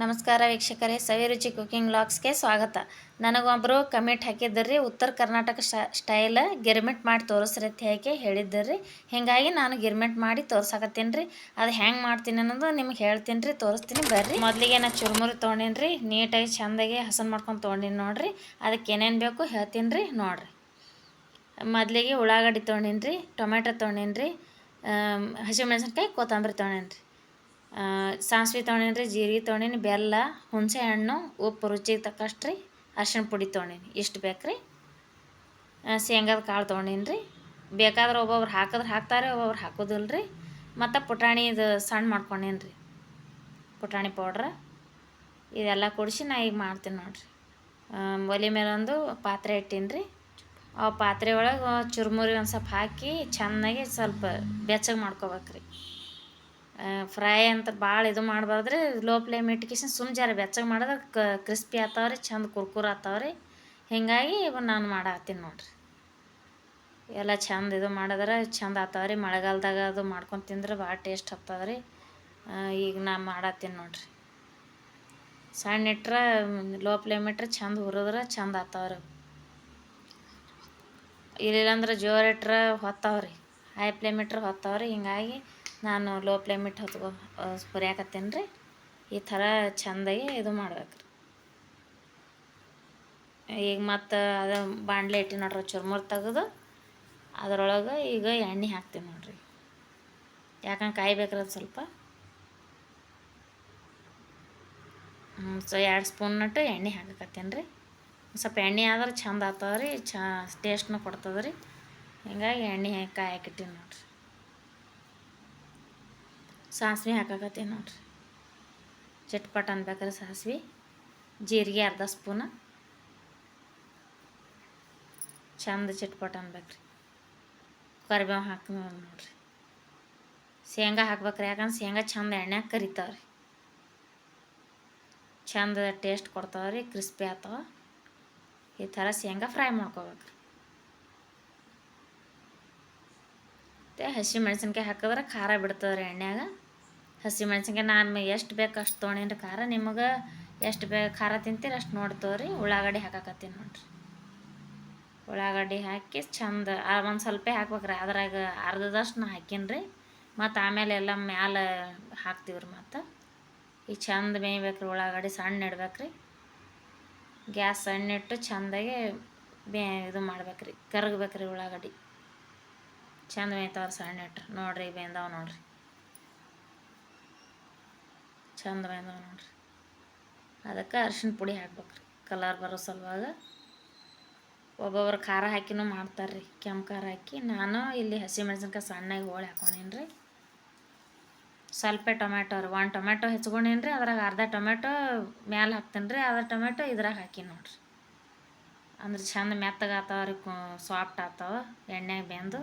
ನಮಸ್ಕಾರ ವೀಕ್ಷಕರೇ ಸವಿರುಚಿ ಕುಕಿಂಗ್ ವ್ಲಾಗ್ಸ್ಗೆ ಸ್ವಾಗತ. ನನಗೊಬ್ಬರು ಕಮೆಂಟ್ ಹಾಕಿದ್ದರ್ರಿ ಉತ್ತರ ಕರ್ನಾಟಕ ಸ್ಟೈಲ್ ಗಿರ್ಮಿಟ್ ಮಾಡಿ ತೋರಿಸ್ರೈತಿ ಹೇಳಿ ಹೇಳಿದ್ದರ್ರಿ ಹೀಗಾಗಿ ನಾನು ಗಿರ್ಮಿಟ್ ಮಾಡಿ ತೋರ್ಸಾಕತ್ತೀನಿ ರೀ ಅದು ಹೆಂಗೆ ಮಾಡ್ತೀನಿ ಅನ್ನೋದು ನಿಮ್ಗೆ ಹೇಳ್ತೀನಿ ರೀ ತೋರಿಸ್ತೀನಿ ಬರ್ರಿ. ಮೊದಲಿಗೆ ನಾನು ಚುರುಮುರಿ ತೊಗೊಂಡಿನಿ ರೀ ನೀಟಾಗಿ ಚೆಂದಾಗಿ ಹಸನ್ ಮಾಡ್ಕೊಂಡು ತೊಗೊಂಡಿನಿ ನೋಡಿರಿ. ಅದಕ್ಕೆ ಏನೇನು ಬೇಕು ಹೇಳ್ತೀನಿ ರೀ ನೋಡಿರಿ. ಮೊದಲಿಗೆ ಉಳ್ಳಾಗಡ್ಡಿ ತೊಗೊಂಡಿನಿ ರೀ ಟೊಮೆಟೊ ತೊಗೊಂಡಿನಿ ರೀ ಹಸಿಮೆಣಸಿನ್ಕಾಯಿ, ಕೊತ್ತಂಬರಿ ತೊಗೊಂಡೀನಿ ರೀ ಸಾಸಿವೆ ತೊಗೊಂಡೇನಿ ರೀ ಜೀರಿಗೆ ತೊಗೊಂಡೇನಿ ಬೆಲ್ಲ, ಹುಣಸೆ ಹಣ್ಣು, ಉಪ್ಪು ರುಚಿಗೆ ತಕ್ಕಷ್ಟು ರೀ ಅರ್ಶಿಣ ಪುಡಿ ತೊಗೊಂಡೇನಿ ಇಷ್ಟು ಬೇಕು ರೀ ಶೇಂಗಾದ ಕಾಳು ತೊಗೊಂಡೇನಿ ರೀ ಬೇಕಾದ್ರೆ ಒಬ್ಬೊಬ್ರು ಹಾಕಿದ್ರೆ ಹಾಕ್ತಾರೆ, ಒಬ್ಬೊಬ್ರು ಹಾಕೋದಿಲ್ಲ ರೀ ಮತ್ತು ಪುಟಾಣಿ ಇದು ಸಣ್ಣ ಮಾಡ್ಕೊಂಡೇನಿ ರೀ ಪುಟಾಣಿ ಪೌಡ್ರ ಇದೆಲ್ಲ ಕುಡಿಸಿ ನಾ ಈಗ ಮಾಡ್ತೀನಿ ನೋಡಿರಿ. ಒಲೆ ಮೇಲೆ ಒಂದು ಪಾತ್ರೆ ಇಟ್ಟೀನಿ ರೀ ಆ ಪಾತ್ರೆ ಒಳಗೆ ಚುರುಮುರಿ ಒಂದು ಸ್ವಲ್ಪ ಹಾಕಿ ಚೆನ್ನಾಗಿ ಸ್ವಲ್ಪ ಬೆಚ್ಚಗೆ ಮಾಡ್ಕೋಬೇಕು ರೀ ಫ್ರೈ ಅಂತ ಭಾಳ ಇದು ಮಾಡಬಾರ್ದ್ರಿ. ಲೋ ಫ್ಲೇಮ್ ಇಟ್ಕೇಶನ್ ಸುಮ್ ಜರ ಬೆಚ್ಚಗೆ ಮಾಡಿದ್ರೆ ಕ್ರಿಸ್ಪಿ ಆತಾವ್ರಿ, ಚಂದ ಕುರ್ಕುರ್ ಆತಾವ್ರಿ. ಹೀಗಾಗಿ ಇವು ನಾನು ಮಾಡತ್ತೀನಿ ನೋಡ್ರಿ. ಎಲ್ಲ ಚಂದ ಇದು ಮಾಡಿದ್ರೆ, ಚಂದ ಆತಾವ್ರಿ. ಮಳೆಗಾಲದಾಗ ಅದು ಮಾಡ್ಕೊಂಡು ತಿಂದ್ರೆ ಭಾಳ ಟೇಸ್ಟ್ ಹತ್ತದ್ರಿ. ಈಗ ನಾನು ಮಾಡತ್ತೀನಿ ನೋಡ್ರಿ. ಸಣ್ಣ ಇಟ್ರೆ ಲೋ ಫ್ಲೇಮ್ ಇಟ್ರೆ ಚಂದ ಹುರಿದ್ರೆ ಚಂದ ಆತಾವ್ರಿ. ಇಲ್ಲಿಲ್ಲಂದ್ರೆ ಜೋರು ಇಟ್ರೆ ಹೊತ್ತಾವ್ರಿ. ಹೈ ಫ್ಲೇಮ್ ಇಟ್ರೆ ಹೊತ್ತಾವ್ರಿ. ಹಿಂಗಾಗಿ ನಾನು ಲೋ ಫ್ಲೇಮ್ ಇಟ್ಟು ಹೊತ್ಕೊ ಹುರಿಯಾಕತ್ತೇನೆ ರೀ ಈ ಥರ ಚೆಂದಾಗಿ ಇದು ಮಾಡ್ಬೇಕು ಈಗ ಮತ್ತು ಅದು ಬಾಣಲೆ ಇಟ್ಟು ನೋಡ್ರಿ, ಚುರ್ಮುರ್ ತೆಗೆದು, ಅದರೊಳಗೆ ಈಗ ಎಣ್ಣೆ ಹಾಕ್ತೀವಿ ನೋಡ್ರಿ. ಯಾಕಂದ್ರೆ ಅದು ಸ್ವಲ್ಪ. ಸೊ ಎರಡು ಸ್ಪೂನ್ ನಟ್ಟು ಎಣ್ಣೆ ಹಾಕಕತ್ತೇನೆ ರೀ ಸ್ವಲ್ಪ ಎಣ್ಣೆ ಆದ್ರೆ ಚಂದ ಆಗ್ತದೆ ರೀ ಚ ಟೇಸ್ಟ್ನ ಕೊಡ್ತದೆ ರೀ ಹಿಂಗಾಗಿ ಎಣ್ಣೆ ಕಾಯಕಿಟ್ಟಿನಿ ನೋಡ್ರಿ. ಸಾಸಿವೆ ಹಾಕಾಕತ್ತೀನಿ ನೋಡ್ರಿ ಚಟ್ಪಟ್ ಅನ್ಬೇಕಾರೆ ಸಾಸಿವೆ ಜೀರಿಗೆ ಅರ್ಧ ಸ್ಪೂನ ಚಂದ ಚಟ್ಪಟ್ ಅನ್ಬೇಕ್ರಿ ಕರಿಬೇವು ಹಾಕಿ ನೋಡ್ರಿ ಶೇಂಗಾ ಹಾಕ್ಬೇಕ್ರಿ ಯಾಕಂದ್ರೆ ಶೇಂಗಾ ಚಂದ ಎಣ್ಣೆ ಕರಿತಾವ್ರಿ ಚಂದ ಟೇಸ್ಟ್ ಕೊಡ್ತಾವ್ರಿ ಕ್ರಿಸ್ಪಿ ಆಗ್ತಾವ ಈ ಥರ ಶೇಂಗಾ ಫ್ರೈ ಮಾಡ್ಕೋಬೇಕು ಮತ್ತು ಹಸಿ ಮೆಣಸಿನ್ಕಾಯಿ ಹಾಕಿದ್ರೆ ಖಾರ ಬಿಡ್ತದೆ ಎಣ್ಣೆಯಾಗ ಹಸಿ ಮೆಣಸಿನ್ಕಾಯಿ ನಾನು ಎಷ್ಟು ಬೇಕು ಅಷ್ಟು ತೊಗೊಂಡೇನಿ ಖಾರ. ನಿಮಗೆ ಎಷ್ಟು ಬೇಕು ಖಾರ ತಿಂತೀರಿ ಅಷ್ಟು ನೋಡ್ತವ್ರಿ ಉಳ್ಳಾಗಡ್ಡಿ ಹಾಕಾಕತ್ತೀನಿ ನೋಡಿರಿ. ಉಳ್ಳಾಗಡ್ಡಿ ಹಾಕಿ ಚಂದ ಒಂದು ಸ್ವಲ್ಪ ಹಾಕ್ಬೇಕ್ರಿ. ಅದ್ರಾಗ ಅರ್ಧದಷ್ಟು ನಾ ಹಾಕೀನಿ ಮತ್ತು ಆಮೇಲೆ ಎಲ್ಲ ಮ್ಯಾಲೆ ಹಾಕ್ತೀವ್ರಿ ಮತ್ತು. ಈಗ ಚಂದ ಬೇಯ್ಬೇಕ್ರಿ. ಉಳ್ಳಾಗಡ್ಡಿ ಸಣ್ಣ ಇಡ್ಬೇಕ್ರಿ. ಗ್ಯಾಸ್ ಸಣ್ಣ ಇಟ್ಟು ಚೆಂದಾಗಿ ಬೇ ಇದು ಮಾಡ್ಬೇಕ್ರಿ. ಕರಗ್ಬೇಕ್ರಿ ಉಳ್ಳಾಗಡ್ಡಿ. ಚಂದ ಮೇಯ್ತಾವ್ರಿ ಸಣ್ಣ ಇಟ್ರಿ. ನೋಡಿರಿ ಬೇಂದವ ನೋಡ್ರಿ. ಚಂದ ಬಂದವ ನೋಡ್ರಿ. ಅದಕ್ಕೆ ಅರ್ಶಿನ ಪುಡಿ ಹಾಕ್ಬೇಕ್ರಿ. ಕಲರ್ ಬರೋ ಸಲುವಾಗ ಒಬ್ಬೊಬ್ರು ಖಾರ ಹಾಕಿನೂ ಮಾಡ್ತಾರೆ ರೀ ಕೆಂಪು ಖಾರ ಹಾಕಿ ನಾನು ಇಲ್ಲಿ ಹಸಿ ಮೆಣಸಿನ್ಕಾಯಿ ಸಣ್ಣಗೆ ಹೋಳಿ ಹಾಕೊಂಡೀನಿ ರೀ ಸ್ವಲ್ಪ ಟೊಮೆಟೊ ರೀ, ಒಂದು ಟೊಮೆಟೊ ಹೆಚ್ಕೊಂಡೇನಿ ರೀ ಅದ್ರಾಗ ಅರ್ಧ ಟೊಮೆಟೊ ಮ್ಯಾಲೆ ಹಾಕ್ತೀನಿ ರೀ ಅರ್ಧ ಟೊಮೆಟೊ ಇದ್ರಾಗ ಹಾಕಿ ನೋಡ್ರಿ. ಅಂದ್ರೆ ಚಂದ ಮೆತ್ತಗೆ ಆತಾವ ರೀ ಸಾಫ್ಟ್ ಆತಾವ, ಎಣ್ಣೆಗೆ ಬೆಂದು.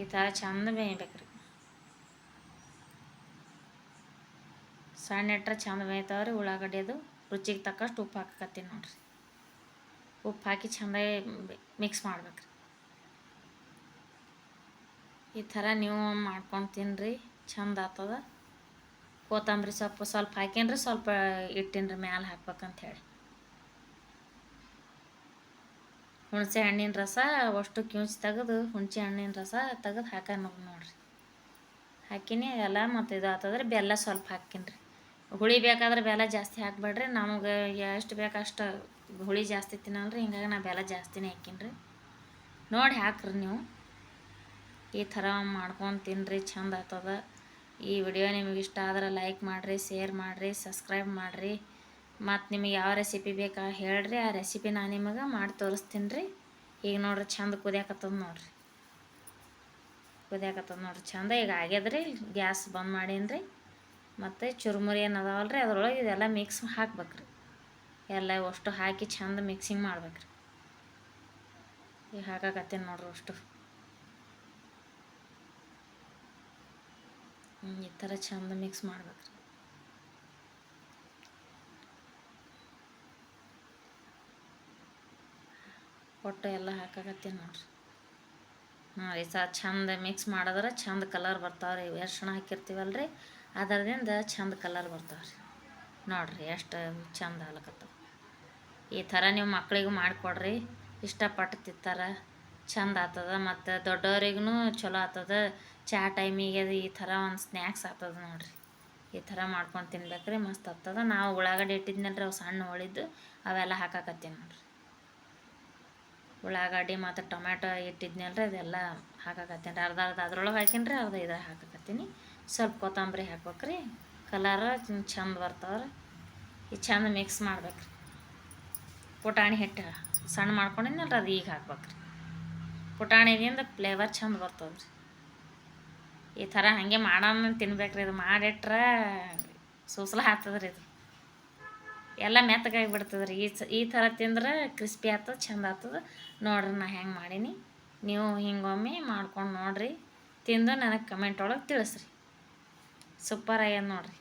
ಈ ಥರ ಚಂದ ಬೇಯ್ಬೇಕು ರೀ ಸಣ್ಣ ಇಟ್ರೆ ಚಂದ ಬೇಯ್ತಾವೆ ರೀ ಉಳ್ಳಾಗಡ್ಡಿ ಅದು ರುಚಿಗೆ ತಕ್ಕಷ್ಟು ಉಪ್ಪು ಹಾಕಕತ್ತೀನಿ ನೋಡ್ರಿ. ಉಪ್ಪು ಹಾಕಿ ಚಂದ ಮಿಕ್ಸ್ ಮಾಡ್ಬೇಕು ಈ ಥರ ನೀವು ಮಾಡ್ಕೊಂಡು ತಿನ್ನಿರಿ ಚಂದ ಆಗ್ತದ. ಕೊತ್ತಂಬರಿ ಸೊಪ್ಪು ಸ್ವಲ್ಪ ಹಾಕೀನಿ ಸ್ವಲ್ಪ ಇಟ್ಟಿನ್ರಿ ಮ್ಯಾಲೆ ಹಾಕ್ಬೇಕಂತ ಹೇಳಿ ಹುಣಸೆ ಹಣ್ಣಿನ ರಸ ಅಷ್ಟು ಕ್ಯೂಂಚ್ ತೆಗೆದು ಹುಣಸೆ ಹಣ್ಣಿನ ರಸ ತೆಗೆದು ಹಾಕ ನೋಡ್ರಿ. ಹಾಕಿನಿ, ಎಲ್ಲ ಮತ್ತು ಇದು ಆತದ್ರೆ ಬೆಲ್ಲ ಸ್ವಲ್ಪ ಹಾಕಿನಿ ರೀ ಹುಳಿ ಬೇಕಾದ್ರೆ ಬೆಲ್ಲ ಜಾಸ್ತಿ ಹಾಕ್ಬೇಡ್ರಿ. ನಮಗೆ ಎಷ್ಟು ಬೇಕು ಅಷ್ಟು ಹುಳಿ ಜಾಸ್ತಿ ತಿನ್ನಲ್ರಿ. ಹಿಂಗಾಗಿ ನಾ ಬೆಲ್ಲ ಜಾಸ್ತಿನೇ ಹಾಕಿನ್ರಿ. ನೋಡಿ ಹಾಕ್ರಿ ನೀವು. ಈ ಥರ ಮಾಡ್ಕೊಂಡು ತಿನ್ನಿರಿ ಚಂದ ಆಗ್ತದ ಈ ವಿಡಿಯೋ ನಿಮಗೆ ಇಷ್ಟ ಆದ್ರೆ ಲೈಕ್ ಮಾಡಿರಿ, ಶೇರ್ ಮಾಡಿರಿ, ಸಬ್ಸ್ಕ್ರೈಬ್ ಮಾಡಿರಿ. ಮತ್ತು ನಿಮಗೆ ಯಾವ ರೆಸಿಪಿ ಬೇಕಾ ಹೇಳ್ರಿ. ಆ ರೆಸಿಪಿ ನಾನು ನಿಮಗೆ ಮಾಡಿ ತೋರಿಸ್ತೀನಿ ರೀ ಈಗ ನೋಡ್ರಿ ಚಂದ ಕುದಿಯಾಕತ್ತದ ನೋಡ್ರಿ. ಕುದಿಯಾಕತ್ತದ ನೋಡ್ರಿ. ಚಂದ ಈಗ ಆಗ್ಯದ್ರಿ. ಗ್ಯಾಸ್ ಬಂದ್ ಮಾಡೀನಿ ರೀ ಮತ್ತು ಚುರುಮುರಿ ಏನು ಅದಾವಲ್ಲ ರೀ ಅದರೊಳಗೆ ಇದೆಲ್ಲ ಮಿಕ್ಸ್ ಹಾಕ್ಬೇಕ್ರಿ. ಎಲ್ಲ ಅಷ್ಟು ಹಾಕಿ ಚಂದ ಮಿಕ್ಸಿಂಗ್ ಮಾಡ್ಬೇಕ್ರಿ. ಈಗ ಹಾಕಾಕತ್ತೀನಿ ನೋಡ್ರಿ ಅಷ್ಟು. ಈ ಥರ ಚಂದ ಮಿಕ್ಸ್ ಮಾಡ್ಬೇಕ್ರಿ. ಒಟ್ಟು ಎಲ್ಲ ಹಾಕಾಕತ್ತೀನಿ ನೋಡ್ರಿ. ಹಾಂ ರೀ ಸಾ ಚಂದ ಮಿಕ್ಸ್ ಮಾಡಿದ್ರೆ ಚಂದ ಕಲರ್ ಬರ್ತಾವ್ರಿ. ರೀ ಅರ್ಶಿಣ ಹಾಕಿರ್ತೀವಲ್ರಿ. ಅದರದಿಂದ ಚಂದ ಕಲರ್ ಬರ್ತಾವೆ ರೀ ನೋಡಿರಿ ಎಷ್ಟು ಚಂದ ಆಗ್ಲಕತ್ತವ. ಈ ಥರ ನೀವು ಮಕ್ಳಿಗೂ ಮಾಡಿಕೊಡ್ರಿ ಇಷ್ಟಪಟ್ಟು ತಿಂತಾರೆ ಚಂದ ಆಗ್ತದ ಮತ್ತು ದೊಡ್ಡವ್ರಿಗೂ ಚಲೋ ಆಗ್ತದ. ಚಹಾ ಟೈಮಿಗೆ ಅದು ಈ ಥರ ಒಂದು ಸ್ನ್ಯಾಕ್ಸ್ ಆಗ್ತದ ನೋಡಿರಿ. ಈ ಥರ ಮಾಡ್ಕೊಂಡು ತಿನ್ಬೇಕ್ರಿ, ಮಸ್ತ್ ಆಗ್ತದ. ನಾವು ಉಳ್ಳಾಗಡ್ಡಿ ಇಟ್ಟಿದ್ನಲ್ರಿ, ಅವು ಸಣ್ಣ ಉಳಿದ್ದು ಅವೆಲ್ಲ ಹಾಕಾಕತ್ತೀನಿ ನೋಡಿರಿ. ಉಳ್ಳಾಗಡ್ಡಿ ಮತ್ತು ಟೊಮ್ಯಾಟೊ ಇಟ್ಟಿದ್ನಲ್ರಿ, ಅದೆಲ್ಲ ಹಾಕಾಕತ್ತೀನಿ. ಅರ್ಧ ಅರ್ಧ ಅದ್ರೊಳಗೆ ಹಾಕೀನಿ ಅರ್ಧ ಇದ್ರಾಗ ಹಾಕಾಕತ್ತೀನಿ. ಸ್ವಲ್ಪ ಕೊತ್ತಂಬರಿ ಹಾಕ್ಬೇಕ್ರಿ. ಕಲರ್ ಚಂದ ಬರ್ತಾವ್ರಿ. ಈ ಚಂದ ಮಿಕ್ಸ್ ಮಾಡ್ಬೇಕ್ರಿ. ಪುಟಾಣಿ ಹಿಟ್ಟು ಸಣ್ಣ ಮಾಡ್ಕೊಂಡಿದ್ನಲ್ರಿ, ಅದು ಈಗ ಹಾಕ್ಬೇಕ್ರಿ. ಪುಟಾಣಿದಿಂದ ಫ್ಲೇವರ್ ಚಂದ ರೀ ಈ ಥರ ಹಾಗೆ ಮಾಡೋಣ ತಿನ್ಬೇಕ್ರಿ, ಇದು ಮಾಡಿಟ್ರೆ ಸೂಸಲ ಹಾಕ್ತದ್ರಿ ಇದು. ಎಲ್ಲ ಮೆತ್ತಗಾಗಿ ಬಿಡ್ತದ್ರಿ. ರೀ ಈ ಈ ಥರ ತಿಂದ್ರೆ ಕ್ರಿಸ್ಪಿ ಆಗ್ತದೆ, ಚಂದ ಆಗ್ತದೆ. ನೋಡ್ರಿ ನಾ ಹೆಂಗೆ ಮಾಡೀನಿ. ನೀವು ಹಿಂಗೊಮ್ಮೆ ಮಾಡ್ಕೊಂಡು ನೋಡ್ರಿ. ತಿಂದು ನನಗೆ ಕಮೆಂಟ್ ಒಳಗೆ ತಿಳಿಸ್ರಿ. ಸೂಪರ್ ಆಗ್ಯದ ನೋಡ್ರಿ.